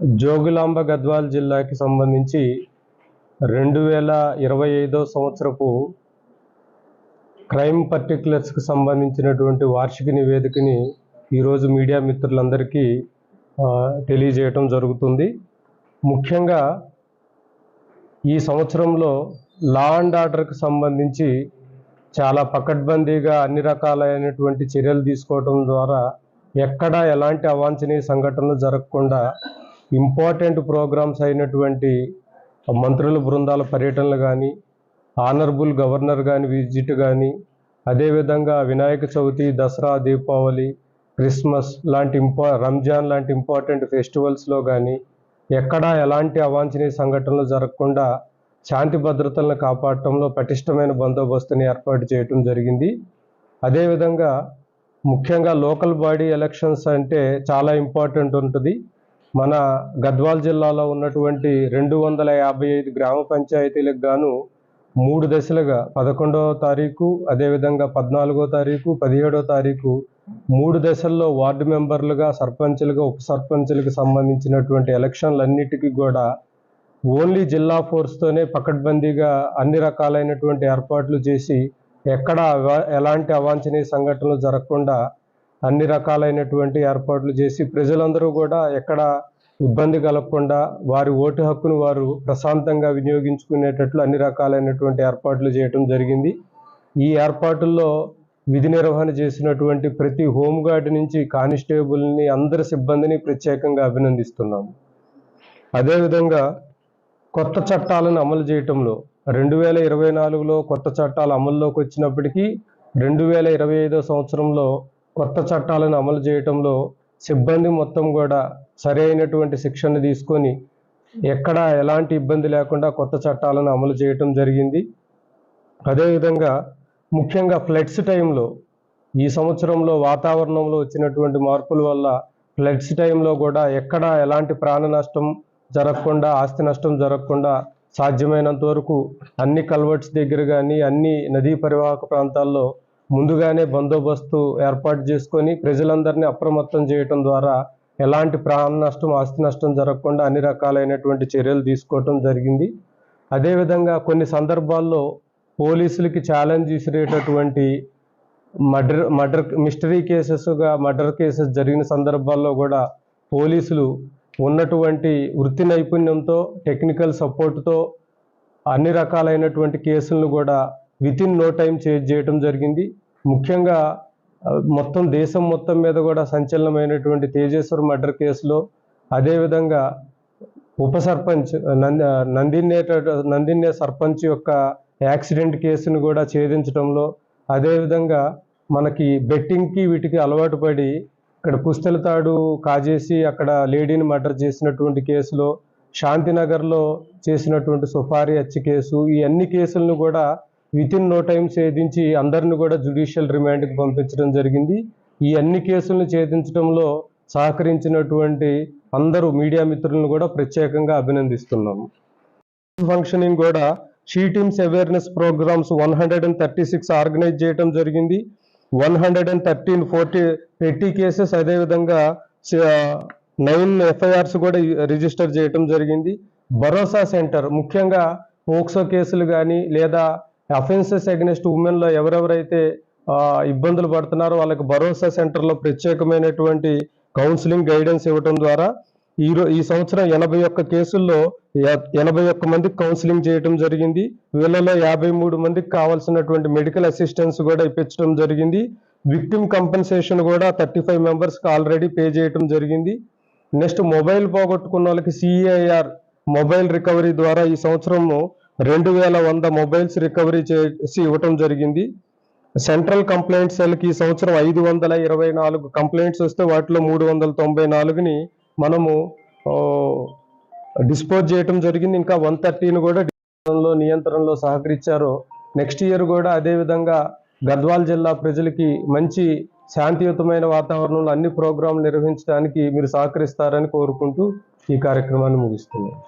జోగులాంబ గద్వాల్ జిల్లాకి సంబంధించి రెండు వేల ఇరవై ఐదో సంవత్సరపు క్రైమ్ పర్టికులర్స్కి సంబంధించినటువంటి వార్షిక నివేదికని ఈరోజు మీడియా మిత్రులందరికీ తెలియజేయటం జరుగుతుంది. ముఖ్యంగా ఈ సంవత్సరంలో లా అండ్ ఆర్డర్కి సంబంధించి చాలా పకడ్బందీగా అన్ని రకాలైనటువంటి చర్యలు తీసుకోవడం ద్వారా ఎక్కడా ఎలాంటి అవాంఛనీయ సంఘటనలు జరగకుండా ఇంపార్టెంట్ ప్రోగ్రామ్స్ అయినటువంటి మంత్రుల బృందాల పర్యటనలు కానీ ఆనరబుల్ గవర్నర్ కానీ విజిట్ కానీ అదేవిధంగా వినాయక చవితి దసరా దీపావళి క్రిస్మస్ లాంటి ఇంపా రంజాన్ లాంటి ఇంపార్టెంట్ ఫెస్టివల్స్లో కానీ ఎక్కడా ఎలాంటి అవాంఛనీయ సంఘటనలు జరగకుండా శాంతి భద్రతలను కాపాడటంలో పటిష్టమైన బందోబస్తుని ఏర్పాటు చేయటం జరిగింది. అదేవిధంగా ముఖ్యంగా లోకల్ బాడీ ఎలక్షన్స్ అంటే చాలా ఇంపార్టెంట్ ఉంటుంది. మన గద్వాల్ జిల్లాలో ఉన్నటువంటి రెండు వందల యాభై ఐదు గ్రామ పంచాయతీలకు గాను మూడు దశలుగా పదకొండవ తారీఖు అదేవిధంగా పద్నాలుగో తారీఖు పదిహేడో తారీఖు మూడు దశల్లో వార్డు మెంబర్లుగా సర్పంచులుగా ఉప సర్పంచులకు సంబంధించినటువంటి ఎలక్షన్లన్నిటికీ కూడా ఓన్లీ జిల్లా ఫోర్స్తోనే పకడ్బందీగా అన్ని రకాలైనటువంటి ఏర్పాట్లు చేసి ఎక్కడ అవ- ఎలాంటి అవాంఛనీయ సంఘటనలు జరగకుండా అన్ని రకాలైనటువంటి ఏర్పాట్లు చేసి ప్రజలందరూ కూడా ఎక్కడ ఇబ్బంది కలగకుండా వారి ఓటు హక్కును వారు ప్రశాంతంగా వినియోగించుకునేటట్లు అన్ని రకాలైనటువంటి ఏర్పాట్లు చేయటం జరిగింది. ఈ ఏర్పాటుల్లో విధి నిర్వహణ చేసినటువంటి ప్రతి హోంగార్డ్ నుంచి కానిస్టేబుల్ని అందరి సిబ్బందిని ప్రత్యేకంగా అభినందిస్తున్నాము అదేవిధంగా కొత్త చట్టాలను అమలు చేయటంలో రెండు వేల ఇరవై నాలుగులో కొత్త చట్టాలు అమల్లోకి వచ్చినప్పటికీ రెండు వేల ఇరవై ఐదో సంవత్సరంలో కొత్త చట్టాలను అమలు చేయటంలో సిబ్బంది మొత్తం కూడా సరైనటువంటి శిక్షణ తీసుకొని ఎక్కడ ఎలాంటి ఇబ్బంది లేకుండా కొత్త చట్టాలను అమలు చేయటం జరిగింది. అదేవిధంగా ముఖ్యంగా ఫ్లడ్స్ టైంలో ఈ సంవత్సరంలో వాతావరణంలో వచ్చినటువంటి మార్పుల వల్ల ఫ్లడ్స్ టైంలో కూడా ఎక్కడ ఎలాంటి ప్రాణ నష్టం జరగకుండా ఆస్తి నష్టం జరగకుండా సాధ్యమైనంత వరకు అన్ని కల్వర్ట్స్ దగ్గర కానీ అన్ని నదీ పరివాహక ప్రాంతాల్లో ముందుగానే బందోబస్తు ఏర్పాటు చేసుకొని ప్రజలందరినీ అప్రమత్తం చేయటం ద్వారా ఎలాంటి ప్రాణ నష్టం ఆస్తి నష్టం జరగకుండా అన్ని రకాలైనటువంటి చర్యలు తీసుకోవటం జరిగింది. అదేవిధంగా కొన్ని సందర్భాల్లో పోలీసులకి ఛాలెంజ్ విసిరేటటువంటి మర్డర్ మర్డర్ మిస్టరీ కేసెస్గా మర్డర్ కేసెస్ జరిగిన సందర్భాల్లో కూడా పోలీసులు ఉన్నటువంటి వృత్తి నైపుణ్యంతో టెక్నికల్ సపోర్ట్తో అన్ని రకాలైనటువంటి కేసులను కూడా విత్ ఇన్ నో టైం చేయటం జరిగింది. ముఖ్యంగా మొత్తం దేశం మొత్తం మీద కూడా సంచలనమైనటువంటి తేజేశ్వర్ మర్డర్ కేసులో అదేవిధంగా ఉప సర్పంచ్ నంది నందినే సర్పంచ్ యొక్క యాక్సిడెంట్ కేసును కూడా ఛేదించడంలో అదేవిధంగా మనకి బెట్టింగ్కి వీటికి అలవాటు పడి ఇక్కడ పుస్తెలతాడు కాజేసి అక్కడ లేడీని మర్డర్ చేసినటువంటి కేసులో శాంతినగర్లో చేసినటువంటి సుఫారీ హత్య కేసు ఈ అన్ని కేసులను కూడా విత్ ఇన్ నో టైం ఛేదించి అందరిని కూడా జ్యుడిషియల్ రిమాండ్కి పంపించడం జరిగింది. ఈ అన్ని కేసులను ఛేదించడంలో సహకరించినటువంటి అందరూ మీడియా మిత్రులను కూడా ప్రత్యేకంగా అభినందిస్తున్నాము. ఫంక్షనింగ్ కూడా she teams awareness programmes one hundred and thirty six organise చేయడం జరిగింది. One hundred and thirteen forty eighty cases అదేవిధంగా నైన్ ఎఫ్ఐఆర్స్ కూడా రిజిస్టర్ చేయటం జరిగింది. భరోసా సెంటర్ ముఖ్యంగా పోక్సో కేసులు కానీ లేదా అఫెన్సెస్ అగెనిస్ట్ ఉమెన్లో ఎవరెవరైతే ఇబ్బందులు పడుతున్నారో వాళ్ళకి భరోసా సెంటర్లో ప్రత్యేకమైనటువంటి కౌన్సిలింగ్ గైడెన్స్ ఇవ్వటం ద్వారా ఈ రో ఈ సంవత్సరం ఎనభై ఒక్క కేసుల్లో ఎనభై ఒక్క మందికి కౌన్సిలింగ్ చేయటం జరిగింది. వీళ్ళలో యాభై మూడు మందికి కావాల్సినటువంటి మెడికల్ అసిస్టెన్స్ కూడా ఇప్పించడం జరిగింది. విక్టిమ్ కంపెన్సేషన్ కూడా థర్టీ ఫైవ్ మెంబర్స్కి ఆల్రెడీ పే చేయటం జరిగింది. నెక్స్ట్ మొబైల్ పోగొట్టుకున్న వాళ్ళకి సిఐఆర్ మొబైల్ రికవరీ ద్వారా ఈ సంవత్సరము రెండు వేల వంద మొబైల్స్ రికవరీ చేసి ఇవ్వటం జరిగింది. సెంట్రల్ కంప్లైంట్ సెల్కి ఈ సంవత్సరం ఐదు వందల ఇరవై నాలుగు కంప్లైంట్స్ వస్తే వాటిలో మూడు వందల తొంభై నాలుగుని మనము డిస్పోజ్ చేయటం జరిగింది. ఇంకా వన్ థర్టీని కూడా నియంత్రణలో సహకరించారు. నెక్స్ట్ ఇయర్ కూడా అదే విధంగా గద్వాల్ జిల్లా ప్రజలకి మంచి శాంతియుతమైన వాతావరణంలో అన్ని ప్రోగ్రాంలు నిర్వహించడానికి మీరు సహకరిస్తారని కోరుకుంటూ ఈ కార్యక్రమాన్ని ముగిస్తున్నాను